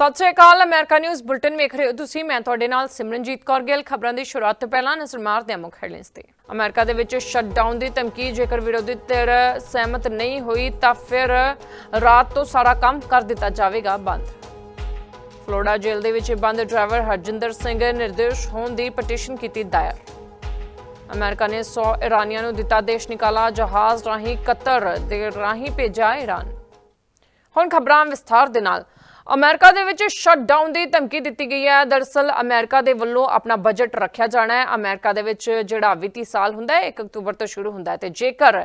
ਸਤਿ ਸ਼੍ਰੀ ਅਕਾਲ, ਅਮਰੀਕਾ ਨਿਊਜ਼ ਬੁਲਟਨ ਵੇਖ ਰਹੇ ਹੋ ਤੁਸੀਂ। ਮੈਂ ਤੁਹਾਡੇ ਨਾਲ ਸਿਮਰਨਜੀਤ ਕੌਰ ਗਿੱਲ। ਖਬਰਾਂ ਦੀ ਸ਼ੁਰੂਆਤ ਤੋਂ ਪਹਿਲਾਂ ਨਜ਼ਰ ਮਾਰਦੇ ਹਾਂ ਮੁੱਖ ਹੈਡਲਾਈਨਸ ਤੇ। ਅਮਰੀਕਾ ਦੇ ਵਿੱਚ ਸ਼ਟਡਾਊਨ ਦੀ ਧਮਕੀ, ਜੇਕਰ ਵਿਰੋਧੀ ਧਿਰ ਸਹਿਮਤ ਨਹੀਂ ਹੋਈ, ਤਾਂ ਫਿਰ ਰਾਤ ਤੋਂ ਸਾਰਾ ਕੰਮ ਕਰ ਦਿੱਤਾ ਜਾਵੇਗਾ ਬੰਦ। ਫਲੋਰੀਡਾ ਜੇਲ੍ਹ ਦੇ ਵਿੱਚ ਬੰਦ ਡਰਾਈਵਰ ਹਰਜਿੰਦਰ ਸਿੰਘ ਨਿਰਦੇਸ਼ ਹੋਣ ਦੀ ਪਟੀਸ਼ਨ ਕੀਤੀ ਦਾਇਰ। ਅਮਰੀਕਾ ਨੇ 100 ਇਰਾਨੀਆਂ ਨੂੰ ਦਿੱਤਾ ਦੇਸ਼ ਨਿਕਾਲਾ, ਜਹਾਜ਼ ਰਾਹੀਂ ਕਤਰ ਦੇ ਰਾਹੀਂ ਭੇਜਿਆ ਈਰਾਨ ਹੁਣ ਖਬਰਾਂ ਵਿਸਥਾਰ ਦੇ ਨਾਲ। ਅਮਰੀਕਾ ਦੇ ਵਿੱਚ ਸ਼ਟਡਾਊਨ ਦੀ ਧਮਕੀ ਦਿੱਤੀ ਗਈ ਹੈ। ਦਰਅਸਲ ਅਮਰੀਕਾ ਦੇ ਵੱਲੋਂ ਆਪਣਾ ਬਜਟ ਰੱਖਿਆ ਜਾਣਾ ਹੈ। ਅਮਰੀਕਾ ਦੇ ਵਿੱਚ ਜਿਹੜਾ ਵਿੱਤੀ ਸਾਲ ਹੁੰਦਾ ਹੈ 1 ਅਕਤੂਬਰ ਤੋਂ ਸ਼ੁਰੂ ਹੁੰਦਾ ਹੈ ਤੇ ਜੇਕਰ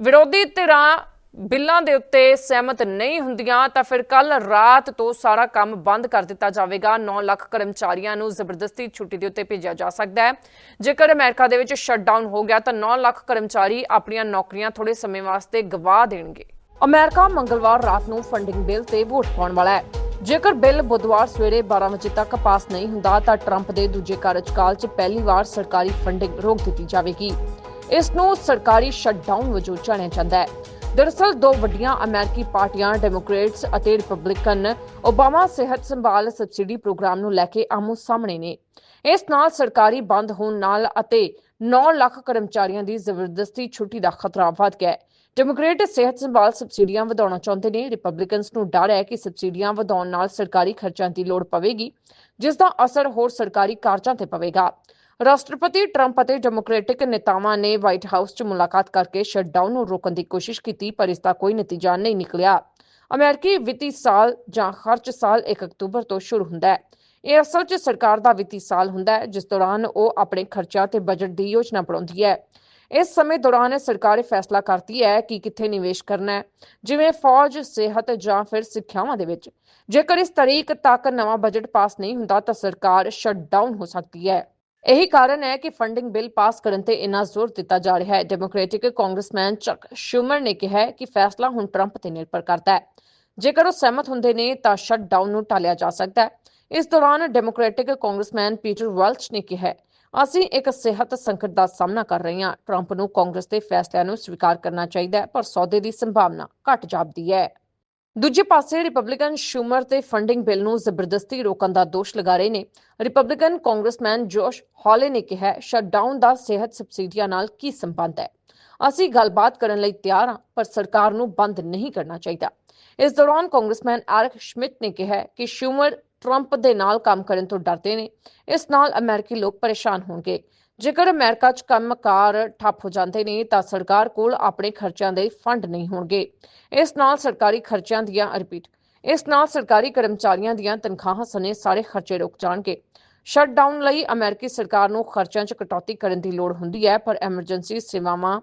ਵਿਰੋਧੀ ਧਿਰਾਂ ਬਿੱਲਾਂ ਦੇ ਉੱਤੇ ਸਹਿਮਤ ਨਹੀਂ ਹੁੰਦੀਆਂ, ਤਾਂ ਫਿਰ ਕੱਲ ਰਾਤ ਤੋਂ ਸਾਰਾ ਕੰਮ ਬੰਦ ਕਰ ਦਿੱਤਾ ਜਾਵੇਗਾ। 9 ਲੱਖ ਕਰਮਚਾਰੀਆਂ ਨੂੰ ਜ਼ਬਰਦਸਤੀ ਛੁੱਟੀ ਦੇ ਉੱਤੇ ਭੇਜਿਆ ਜਾ ਸਕਦਾ ਹੈ। ਜੇਕਰ ਅਮਰੀਕਾ ਦੇ ਵਿੱਚ ਸ਼ਟਡਾਊਨ ਹੋ ਗਿਆ, ਤਾਂ 9 ਲੱਖ ਕਰਮਚਾਰੀ ਆਪਣੀਆਂ ਨੌਕਰੀਆਂ ਥੋੜੇ ਸਮੇਂ ਵਾਸਤੇ ਗਵਾ ਦੇਣਗੇ। ਅਮਰੀਕਾ ਮੰਗਲਵਾਰ ਰਾਤ ਨੂੰ ਫੰਡਿੰਗ ਬਿੱਲ ਤੇ ਵੋਟ ਪਾਉਣ ਵਾਲਾ ਹੈ। ਜੇਕਰ ਬਿੱਲ ਬੁੱਧਵਾਰ ਸਵੇਰੇ 12 ਵਜੇ ਤੱਕ ਪਾਸ ਨਹੀਂ ਹੁੰਦਾ, ਤਾਂ ਟਰੰਪ ਦੇ ਦੂਜੇ ਕਾਰਜਕਾਲ 'ਚ ਪਹਿਲੀ ਵਾਰ ਸਰਕਾਰੀ ਫੰਡਿੰਗ ਰੋਕ ਦਿੱਤੀ ਜਾਵੇਗੀ। ਇਸ ਨੂੰ ਸਰਕਾਰੀ ਸ਼ਟਡਾਊਨ ਵਜੋਂ ਜਾਣਿਆ ਜਾਂਦਾ ਹੈ। ਦਰਅਸਲ, ਦੋ ਵੱਡੀਆਂ ਅਮਰੀਕੀ ਪਾਰਟੀਆਂ, ਡੈਮੋਕ੍ਰੇਟਸ ਅਤੇ ਰਿਪਬਲਿਕਨ, ਓਬਾਮਾ ਸਿਹਤ ਸੰਭਾਲ ਸਬਸਿਡੀ ਪ੍ਰੋਗਰਾਮ ਨੂੰ ਲੈ ਕੇ ਆਮੋ ਸਾਹਮਣੇ ਨੇ। ਇਸ ਨਾਲ ਸਰਕਾਰੀ ਬੰਦ ਹੋਣ ਨਾਲ ਅਤੇ 9 ਲੱਖ ਕਰਮਚਾਰੀਆਂ ਦੀ ਜ਼ਬਰਦਸਤੀ ਛੁੱਟੀ ਦਾ ਖਤਰਾ ਵੱਧ ਗਿਆ ਹੈ। ਡੈਮੋਕ੍ਰੇਟ ਸਿਹਤ ਸੰਭਾਲ ਸਬਸਿਡੀਆਂ ਵਧਾਉਣਾ ਚਾਹੁੰਦੇ ਨੇ। ਰਿਪਬਲਿਕਨਸ ਨੂੰ ਡਰ ਹੈ ਕਿ ਸਬਸਿਡੀਆਂ ਵਧਾਉਣ ਨਾਲ ਸਰਕਾਰੀ ਖਰਚਿਆਂ ਦੀ ਲੋੜ ਪਵੇਗੀ, ਜਿਸ ਦਾ ਅਸਰ ਹੋਰ ਸਰਕਾਰੀ ਕਾਰਜਾਂ ਤੇ ਪਵੇਗਾ। ਰਾਸ਼ਟਰਪਤੀ ਟਰੰਪ ਅਤੇ ਡੈਮੋਕ੍ਰੈਟਿਕ ਨੇਤਾਵਾਂ ਨੇ ਵਾਈਟ ਹਾਊਸ 'ਚ ਮੁਲਾਕਾਤ ਕਰਕੇ ਸ਼ਟਡਾਊਨ ਨੂੰ ਰੋਕਣ ਦੀ ਕੋਸ਼ਿਸ਼ ਕੀਤੀ, ਪਰ ਇਸ ਦਾ ਕੋਈ ਨਤੀਜਾ ਨਹੀਂ ਨਿਕਲਿਆ। ਅਮਰੀਕੀ ਵਿੱਤੀ ਸਾਲ ਜਾਂ ਖਰਚ ਸਾਲ 1 ਅਕਤੂਬਰ ਤੋਂ ਸ਼ੁਰੂ ਹੁੰਦਾ ਹੈ। ਇਹ ਅਸਲ 'ਚ ਸਰਕਾਰ ਦਾ ਵਿੱਤੀ ਸਾਲ ਹੁੰਦਾ ਹੈ, ਜਿਸ ਦੌਰਾਨ ਉਹ ਆਪਣੇ ਖਰਚਿਆਂ ਤੇ ਬਜਟ ਦੀ ਯੋਜਨਾ ਬਣਾਉਂਦੀ ਹੈ। ਇਸ ਸਮੇਂ ਦੌਰਾਨ ਸਰਕਾਰ ਇਹ ਫੈਸਲਾ ਕਰਦੀ ਹੈ ਕਿ ਕਿੱਥੇ ਨਿਵੇਸ਼ ਕਰਨਾ ਹੈ, ਜਿਵੇਂ ਫੌਜ, ਸਿਹਤ ਜਾਂ ਫਿਰ ਸਿੱਖਿਆਵਾਂ ਦੇ ਵਿੱਚ। ਜੇਕਰ ਇਸ ਤਰੀਕ ਤੱਕ ਨਵਾਂ ਬਜਟ ਪਾਸ ਨਹੀਂ ਹੁੰਦਾ, ਤਾਂ ਸਰਕਾਰ ਸ਼ਟਡਾਊਨ ਹੋ ਸਕਦੀ ਹੈ। ਇਹੀ ਕਾਰਨ ਹੈ ਕਿ ਫੰਡਿੰਗ ਬਿੱਲ ਪਾਸ ਕਰਨ ਤੇ ਇੰਨਾ ਜ਼ੋਰ ਦਿੱਤਾ ਜਾ ਰਿਹਾ ਹੈ। ਡੈਮੋਕ੍ਰੈਟਿਕ ਕਾਂਗਰਸਮੈਨ ਚੱਕ ਸ਼ੂਮਰ ਨੇ ਕਿਹਾ ਕਿ ਫੈਸਲਾ ਹੁਣ ਟਰੰਪ ਤੇ ਨਿਰਭਰ ਕਰਦਾ ਹੈ। ਜੇਕਰ ਉਹ ਸਹਿਮਤ ਹੁੰਦੇ ਨੇ, ਤਾਂ ਸ਼ਟਡਾਊਨ ਨੂੰ ਟਾਲਿਆ ਜਾ ਸਕਦਾ ਹੈ। ਇਸ ਦੌਰਾਨ ਡੈਮੋਕ੍ਰੈਟਿਕ ਕਾਂਗਰਸਮੈਨ ਪੀਟਰ ਵੈਲਚ ਨੇ ਕਿਹਾ ਅਸੀਂ ਇੱਕ ਸਿਹਤ ਸੰਕਟ ਦਾ ਸਾਹਮਣਾ ਕਰ ਰਹੇ ਹਾਂ। ਟਰੰਪ ਨੂੰ ਕਾਂਗਰਸ ਦੇ ਫੈਸਲਿਆਂ ਨੂੰ ਸਵੀਕਾਰ ਕਰਨਾ ਚਾਹੀਦਾ ਹੈ, ਪਰ ਸੌਦੇ ਦੀ ਸੰਭਾਵਨਾ ਘਟ ਜਾਪਦੀ ਹੈ। ਦੂਜੇ ਪਾਸੇ ਰਿਪਬਲਿਕਨ ਸ਼ੂਮਰ ਤੇ ਫੰਡਿੰਗ ਬਿੱਲ ਨੂੰ ਜ਼ਬਰਦਸਤੀ ਰੋਕਣ ਦਾ ਦੋਸ਼ ਲਗਾ ਰਹੇ ਨੇ। ਰਿਪਬਲਿਕਨ ਕਾਂਗਰਸਮੈਨ ਜੋਸ਼ ਹੌਲੇ ਨੇ ਕਿਹਾ ਸ਼ਟਡਾਊਨ ਦਾ ਸਿਹਤ ਸਬਸਿਡੀਆਂ ਨਾਲ ਕੀ ਸੰਬੰਧ ਹੈ? ਅਸੀਂ ਗੱਲਬਾਤ ਕਰਨ ਲਈ ਤਿਆਰ ਹਾਂ, ਪਰ ਸਰਕਾਰ ਨੂੰ ਬੰਦ ਨਹੀਂ ਕਰਨਾ ਚਾਹੀਦਾ। ਇਸ ਦੌਰਾਨ ਕਾਂਗਰਸਮੈਨ ਐਰਿਕ ਸ਼ਮਿਟ ਨੇ ਕਿਹਾ ਕਿ ਸ਼ੂਮਰ ਟਰੰਪ ਦੇ ਨਾਲ ਕੰਮ ਕਰਨ ਤੋਂ ਡਰਦੇ ਨੇ। ਇਸ ਨਾਲ ਅਮਰੀਕੀ ਲੋਕ ਪਰੇਸ਼ਾਨ ਹੋਣਗੇ। ਜੇਕਰ ਅਮਰੀਕਾ 'ਚ ਕੰਮਕਾਰ ਠੱਪ ਹੋ ਜਾਂਦੇ ਨੇ, ਤਾਂ ਸਰਕਾਰ ਕੋਲ ਆਪਣੇ ਖਰਚਿਆਂ ਦੇ ਫੰਡ ਨਹੀਂ ਹੋਣਗੇ। ਇਸ ਨਾਲ ਸਰਕਾਰੀ ਖਰਚਿਆਂ ਦੀਆਂ ਰਿਪੀਟ ਇਸ ਨਾਲ ਸਰਕਾਰੀ ਕਰਮਚਾਰੀਆਂ ਦੀਆਂ ਤਨਖਾਹਾਂ ਸਣੇ ਸਾਰੇ ਖਰਚੇ ਰੁਕ ਜਾਣਗੇ। ਸ਼ਟਡਾਊਨ ਲਈ ਅਮਰੀਕੀ ਸਰਕਾਰ ਨੂੰ ਖਰਚਿਆਂ 'ਚ ਕਟੌਤੀ ਕਰਨ ਦੀ ਲੋੜ ਹੁੰਦੀ ਹੈ, ਪਰ ਐਮਰਜੈਂਸੀ ਸੇਵਾਵਾਂ,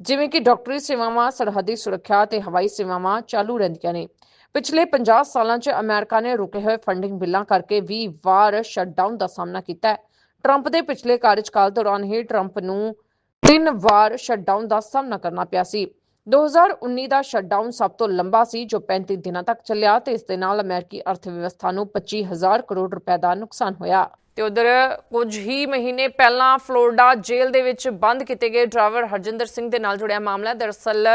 ਜਿਵੇਂ ਕਿ ਡਾਕਟਰੀ ਸੇਵਾਵਾਂ, ਸਰਹੱਦੀ ਸੁਰੱਖਿਆ ਤੇ ਹਵਾਈ ਸੇਵਾਵਾਂ ਚਾਲੂ ਰਹਿੰਦੀਆਂ ਨੇ। ਪਿਛਲੇ 50 ਸਾਲਾਂ 'ਚ ਅਮਰੀਕਾ ਨੇ ਰੁਕੇ ਹੋਏ ਫੰਡਿੰਗ ਬਿੱਲਾਂ ਕਰਕੇ 20 ਵਾਰ ਸ਼ਟਡਾਊਨ ਦਾ ਸਾਹਮਣਾ ਕੀਤਾ ਹੈ। ਟਰੰਪ ਦੇ ਪਿਛਲੇ ਕਾਰਜਕਾਲ ਦੌਰਾਨ ਹੀ ਟਰੰਪ ਨੂੰ ਤਿੰਨ ਵਾਰ ਸ਼ਟਡਾਊਨ ਦਾ ਸਾਹਮਣਾ ਕਰਨਾ ਪਿਆ ਸੀ। 2019 ਦਾ ਸ਼ਟਡਾਊਨ ਸਭ ਤੋਂ ਲੰਬਾ ਸੀ, ਜੋ 35 ਦਿਨਾਂ ਤੱਕ ਚੱਲਿਆ ਤੇ ਇਸ ਦੇ ਨਾਲ ਅਮਰੀਕੀ ਅਰਥਵਿਵਸਥਾ ਨੂੰ 25000 ਕਰੋੜ ਰੁਪਏ ਦਾ ਨੁਕਸਾਨ ਹੋਇਆ। ਤੇ ਉਧਰ ਕੁਝ ਹੀ ਮਹੀਨੇ ਪਹਿਲਾਂ ਫਲੋਰਡਾ ਜੇਲ੍ਹ ਦੇ ਵਿੱਚ ਬੰਦ ਕੀਤੇ ਗਏ ਡਰਾਈਵਰ ਹਰਜਿੰਦਰ ਸਿੰਘ ਦੇ ਨਾਲ ਜੁੜਿਆ ਮਾਮਲਾ। ਹੈ ਦਰਅਸਲ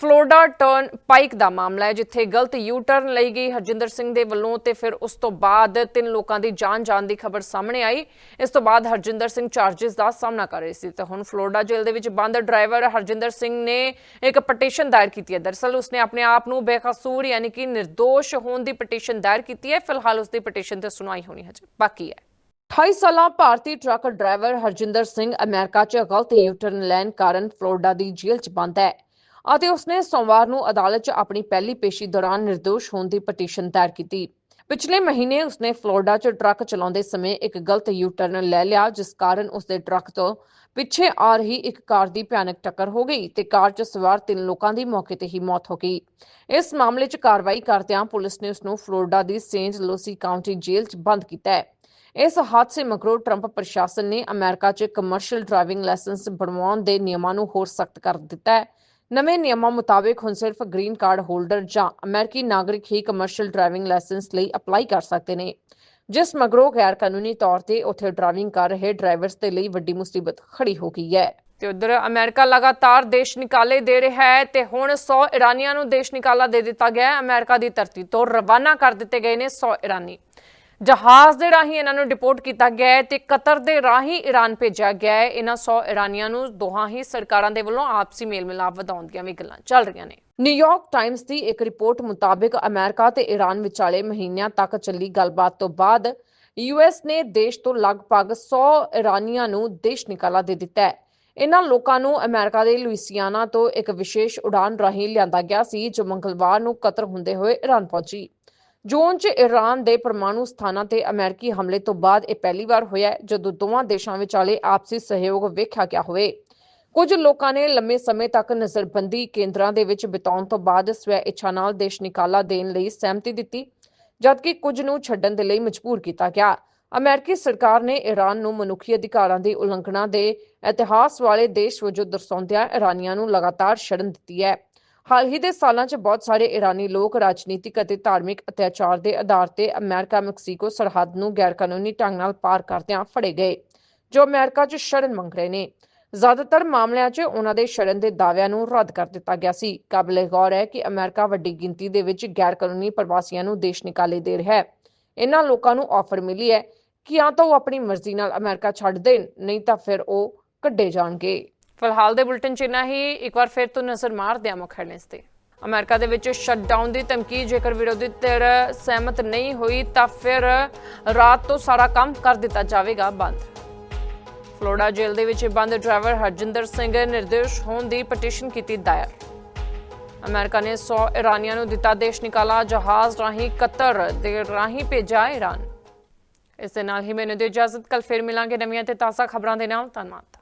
ਫਲੋਰਡਾ ਟਰਨ ਪਾਈਕ ਦਾ ਮਾਮਲਾ ਹੈ, ਜਿੱਥੇ ਗਲਤ ਯੂ ਟਰਨ ਲਈ ਗਈ ਹਰਜਿੰਦਰ ਸਿੰਘ ਦੇ ਵੱਲੋਂ ਤੇ ਫਿਰ ਉਸ ਤੋਂ ਬਾਅਦ ਤਿੰਨ ਲੋਕਾਂ ਦੀ ਜਾਨ ਜਾਣ ਦੀ ਖਬਰ ਸਾਹਮਣੇ ਆਈ। ਇਸ ਤੋਂ ਬਾਅਦ ਹਰਜਿੰਦਰ ਸਿੰਘ ਚਾਰजेस ਦਾ ਸਾਹਮਣਾ ਕਰ ਰਹੀ ਸੀ ਤੇ ਹੁਣ ਫਲੋਰਡਾ ਜੇਲ੍ਹ ਦੇ ਵਿੱਚ ਬੰਦ ਡਰਾਈਵਰ ਹਰਜਿੰਦਰ ਸਿੰਘ ਨੇ ਇੱਕ ਪਟੀਸ਼ਨ ਦਾਇਰ ਕੀਤੀ ਹੈ। ਦਰਸਲ ਉਸਨੇ ਆਪਣੇ ਆਪ ਨੂੰ ਬੇਕਸੂਰ ਯਾਨੀ ਕਿ ਨਿਰਦੋਸ਼ ਹੋਣ ਦੀ ਪਟੀਸ਼ਨ ਦਾਇਰ ਕੀਤੀ ਹੈ। ਫਿਲਹਾਲ ਉਸ ਦੀ ਪਟੀਸ਼ਨ ਤੇ ਸੁਣਵਾਈ ਹੋਣੀ ਹਜੇ ਬਾਕੀ ਹੈ। 28 ਸਾਲਾਂ ਭਾਰਤੀ truck driver Harjinder Singh America 'ਚ ਗਲਤ ਯੂ ਟਰਨ ਲੈਣ ਕਾਰਨ ਫਲੋਰਡਾ ਦੀ ਜੇਲ੍ਹ 'ਚ ਬੰਦ ਹੈ। ਅਤੇ ਉਸਨੇ ਸੋਮਵਾਰ ਨੂੰ ਅਦਾਲਤ 'ਚ ਆਪਣੀ ਪਹਿਲੀ ਪੇਸ਼ੀ ਦੌਰਾਨ નિર્ਦੋਸ਼ ਹੋਣ ਦੀ ਪਟੀਸ਼ਨ ਦਾਇਰ ਕੀਤੀ। ਪਿਛਲੇ ਮਹੀਨੇ ਉਸਨੇ ਫਲੋਰੀਡਾ 'ਚ ਟਰੱਕ ਚਲਾਉਂਦੇ ਸਮੇਂ ਇੱਕ ਗਲਤ ਯੂ ਟਰਨ ਲੈ ਲਿਆ, ਜਿਸ ਕਾਰਨ ਉਸਦੇ ਟਰੱਕ ਤੋਂ ਪਿੱਛੇ ਆ ਰਹੀ ਇੱਕ ਕਾਰ ਦੀ ਭਿਆਨਕ ਟੱਕਰ ਹੋ ਗਈ ਤੇ ਕਾਰ 'ਚ ਸਵਾਰ ਤਿੰਨ ਲੋਕਾਂ ਦੀ ਮੌਕੇ ਤੇ ਹੀ ਮੌਤ ਹੋ ਗਈ। ਇਸ ਮਾਮਲੇ 'ਚ ਕਾਰਵਾਈ ਕਰਦਿਆਂ ਪੁਲਿਸ ਨੇ ਉਸ ਨੂੰ ਫਲੋਰੀਡਾ ਦੀ ਸੇਂਟ ਲੂਸੀ ਕਾਉਂਟੀ ਜੇਲ੍ਹ 'ਚ ਬੰਦ ਕੀਤਾ ਹੈ। ਇਸ ਹਾਦਸੇ ਮਗਰੋਂ ਟਰੰਪ ਪ੍ਰਸ਼ਾਸਨ ਨੇ ਅਮਰੀਕਾ 'ਚ ਕਮਰਸ਼ੀਅਲ ਡਰਾਈਵਿੰਗ ਲਾਇਸੈਂਸ ਬਣਵਾਉਣ ਦੇ ਨਿਯਮਾਂ ਨੂੰ ਹੋਰ ਸਖਤ ਕਰ ਦਿੱਤਾ ਹੈ। ਨਵੇਂ ਨਿਯਮਾਂ ਮੁਤਾਬਕ ਹੁਣ ਸਿਰਫ ਗ੍ਰੀਨ ਕਾਰਡ ਹੋਲਡਰ ਜਾਂ ਅਮਰੀਕੀ ਨਾਗਰਿਕ ਹੀ ਕਮਰਸ਼ੀਅਲ ਡਰਾਈਵਿੰਗ ਲਾਇਸੈਂਸ ਲਈ ਅਪਲਾਈ ਕਰ ਸਕਦੇ ਨੇ। ਜਿਸ ਮਗਰੋਂ ਗੈਰ ਕਾਨੂੰਨੀ ਤੌਰ ਤੇ ਉੱਥੇ ਡਰਾਈਵਿੰਗ ਕਰ ਰਹੇ ਡਰਾਈਵਰਸ ਦੇ ਲਈ ਵੱਡੀ ਮੁਸੀਬਤ ਖੜੀ ਹੋ ਗਈ ਹੈ। ਤੇ ਉਧਰ ਅਮਰੀਕਾ ਲਗਾਤਾਰ ਦੇਸ਼ ਨਿਕਾਲੇ ਦੇ ਰਿਹਾ ਹੈ ਤੇ ਹੁਣ 100 ਇਰਾਨੀਆਂ ਨੂੰ ਦੇਸ਼ ਨਿਕਾਲਾ ਦੇ ਦਿੱਤਾ ਗਿਆ ਹੈ। ਅਮਰੀਕਾ ਦੀ ਧਰਤੀ ਤੋਂ ਰਵਾਨਾ ਕਰ ਦਿੱਤੇ ਗਏ ਨੇ 100 ਇਰਾਨੀ। ਜਹਾਜ਼ ਦੇ ਰਾਹੀਂ ਇਹਨਾਂ ਨੂੰ ਡਿਪੋਰਟ ਕੀਤਾ ਗਿਆ ਹੈ ਤੇ ਕਤਰ ਦੇ ਰਾਹੀਂ ਈਰਾਨ ਭੇਜਿਆ ਗਿਆ ਹੈ। ਇਹਨਾਂ 100 ਇਰਾਨੀਆਂ ਨੂੰ ਦੋਹਾਂ ਹੀ ਸਰਕਾਰਾਂ ਦੇ ਵੱਲੋਂ ਆਪਸੀ ਮੇਲ ਮਿਲਾਪ ਵਧਾਉਣ ਦੀਆਂ ਵੀ ਗੱਲਾਂ ਚੱਲ ਰਹੀਆਂ ਨੇ। ਨਿਊਯਾਰਕ ਟਾਈਮਜ਼ ਦੀ ਇੱਕ ਰਿਪੋਰਟ ਮੁਤਾਬਕ ਅਮਰੀਕਾ ਤੇ ਈਰਾਨ ਵਿਚਾਲੇ ਮਹੀਨਿਆਂ ਤੱਕ ਚੱਲੀ ਗੱਲਬਾਤ ਤੋਂ ਬਾਅਦ ਯੂਐਸ ਨੇ ਦੇਸ਼ ਤੋਂ ਲਗਭਗ 100 ਇਰਾਨੀਆਂ ਨੂੰ ਦੇਸ਼ ਨਿਕਾਲਾ ਦੇ ਦਿੱਤਾ ਹੈ। ਇਹਨਾਂ ਲੋਕਾਂ ਨੂੰ ਅਮਰੀਕਾ ਦੇ ਲੁਈਸੀਆਨਾ ਤੋਂ ਇੱਕ ਵਿਸ਼ੇਸ਼ ਉਡਾਨ ਰਾਹੀਂ ਲਿਆਂਦਾ ਗਿਆ ਸੀ, ਜੋ ਮੰਗਲਵਾਰ ਨੂੰ ਕਤਰ ਹੁੰਦੇ ਹੋਏ ਈਰਾਨ ਪਹੁੰਚੀ। ਜੂਨ 'ਚ ਈਰਾਨ ਦੇ ਪਰਮਾਣੂ ਸਥਾਨਾਂ ਤੇ ਅਮਰੀਕੀ ਹਮਲੇ ਤੋਂ ਬਾਅਦ ਇਹ ਪਹਿਲੀ ਵਾਰ ਹੋਇਆ ਜਦੋਂ ਦੋਵਾਂ ਦੇਸ਼ਾਂ ਵਿਚਾਲੇ ਆਪਸੀ ਸਹਿਯੋਗ ਵੇਖਿਆ ਗਿਆ ਹੋਵੇ। ਕੁਝ ਲੋਕਾਂ ਨੇ ਲੰਮੇ ਸਮੇਂ ਤੱਕ ਨਜ਼ਰਬੰਦੀ ਕੇਂਦਰਾਂ ਦੇ ਵਿੱਚ ਬਿਤਾਉਣ ਤੋਂ ਬਾਅਦ ਸਵੈ ਇੱਛਾ ਨਾਲ ਦੇਸ਼ ਨਿਕਾਲਾ ਦੇਣ ਲਈ ਸਹਿਮਤੀ ਦਿੱਤੀ, ਜਦਕਿ ਕੁਝ ਨੂੰ ਛੱਡਣ ਦੇ ਲਈ ਮਜਬੂਰ ਕੀਤਾ ਗਿਆ। ਅਮਰੀਕੀ ਸਰਕਾਰ ਨੇ ਈਰਾਨ ਨੂੰ ਮਨੁੱਖੀ ਅਧਿਕਾਰਾਂ ਦੀ ਉਲੰਘਣਾ ਦੇ ਇਤਿਹਾਸ ਵਾਲੇ ਦੇਸ਼ ਵਜੋਂ ਦਰਸਾਉਂਦਿਆਂ ਇਰਾਨੀਆਂ ਨੂੰ ਲਗਾਤਾਰ ਸ਼ਰਨ ਦਿੱਤੀ ਹੈ। ਹਾਲ ਹੀ ਦੇ ਸਾਲਾਂ 'ਚ ਬਹੁਤ ਸਾਰੇ ਇਰਾਨੀ ਲੋਕ ਰਾਜਨੀਤਿਕ ਅਤੇ ਧਾਰਮਿਕ ਅਤਿਆਚਾਰ ਦੇ ਆਧਾਰ ਤੇ ਅਮਰੀਕਾ ਮੈਕਸੀਕੋ ਸਰਹੱਦ ਨੂੰ ਗੈਰਕਾਨੂੰਨੀ ਢੰਗ ਨਾਲ ਪਾਰ ਕਰਦਿਆਂ ਫੜੇ ਗਏ, ਜੋ ਅਮਰੀਕਾ 'ਚ ਸ਼ਰਨ ਮੰਗ ਰਹੇ ਨੇ। ਜ਼ਿਆਦਾਤਰ ਮਾਮਲਿਆਂ 'ਚ ਉਹਨਾਂ ਦੇ ਸ਼ਰਨ ਦੇ ਦਾਅਵਿਆਂ ਨੂੰ ਰੱਦ ਕਰ ਦਿੱਤਾ ਗਿਆ ਸੀ। ਕਾਬਲੇ ਗੌਰ ਹੈ ਕਿ ਅਮਰੀਕਾ ਵੱਡੀ ਗਿਣਤੀ ਦੇ ਵਿੱਚ ਗੈਰਕਾਨੂੰਨੀ ਪ੍ਰਵਾਸੀਆਂ ਨੂੰ ਦੇਸ਼ ਨਿਕਾਲੇ ਦੇ ਰਿਹਾ ਹੈ। ਇਹਨਾਂ ਲੋਕਾਂ ਨੂੰ ਆਫਰ ਮਿਲੀ ਹੈ ਕਿ ਜਾਂ ਤਾਂ ਉਹ ਆਪਣੀ ਮਰਜ਼ੀ ਨਾਲ ਅਮਰੀਕਾ ਛੱਡ ਦੇਣ, ਨਹੀਂ ਤਾਂ ਫਿਰ ਉਹ ਕੱਢੇ ਜਾਣਗੇ। ਫਿਲਹਾਲ ਦੇ ਬੁਲਟਨ 'ਚ ਇੰਨਾ ਹੀ। ਇੱਕ ਵਾਰ ਫਿਰ ਤੋਂ ਨਜ਼ਰ ਮਾਰਦੇ ਹਾਂ ਮੁੱਖ ਹੈਡਲਾਈਨਸ ਤੇ। ਅਮਰੀਕਾ ਦੇ ਵਿੱਚ ਸ਼ਟਡਾਊਨ ਦੀ ਧਮਕੀ, ਜੇਕਰ ਵਿਰੋਧੀ ਧਿਰ ਸਹਿਮਤ ਨਹੀਂ ਹੋਈ, ਤਾਂ ਫਿਰ ਰਾਤ ਤੋਂ ਸਾਰਾ ਕੰਮ ਕਰ ਦਿੱਤਾ ਜਾਵੇਗਾ ਬੰਦ। ਫਲੋਰੀਡਾ ਜੇਲ੍ਹ ਦੇ ਵਿੱਚ ਬੰਦ ਡਰਾਈਵਰ ਹਰਜਿੰਦਰ ਸਿੰਘ ਨਿਰਦੇਸ਼ ਹੋਣ ਦੀ ਪਟੀਸ਼ਨ ਕੀਤੀ ਦਾਇਰ। ਅਮਰੀਕਾ ਨੇ 100 ਇਰਾਨੀਆਂ ਨੂੰ ਦਿੱਤਾ ਦੇਸ਼ ਨਿਕਾਲਾ ਜਹਾਜ਼ ਰਾਹੀਂ ਕਤਰ ਦੇ ਰਾਹੀਂ ਭੇਜਿਆ ਈਰਾਨ ਇਸ ਦੇ ਨਾਲ ਹੀ ਮੈਨੂੰ ਦੇ ਇਜਾਜ਼ਤ ਕੱਲ ਫਿਰ ਮਿਲਾਂਗੇ। ਨਵੀਆਂ ਤੇ ਤਾਜ਼ਾ ਖਬਰਾਂ ਦੇ ਨਾਲ ਧੰਨਵਾਦ।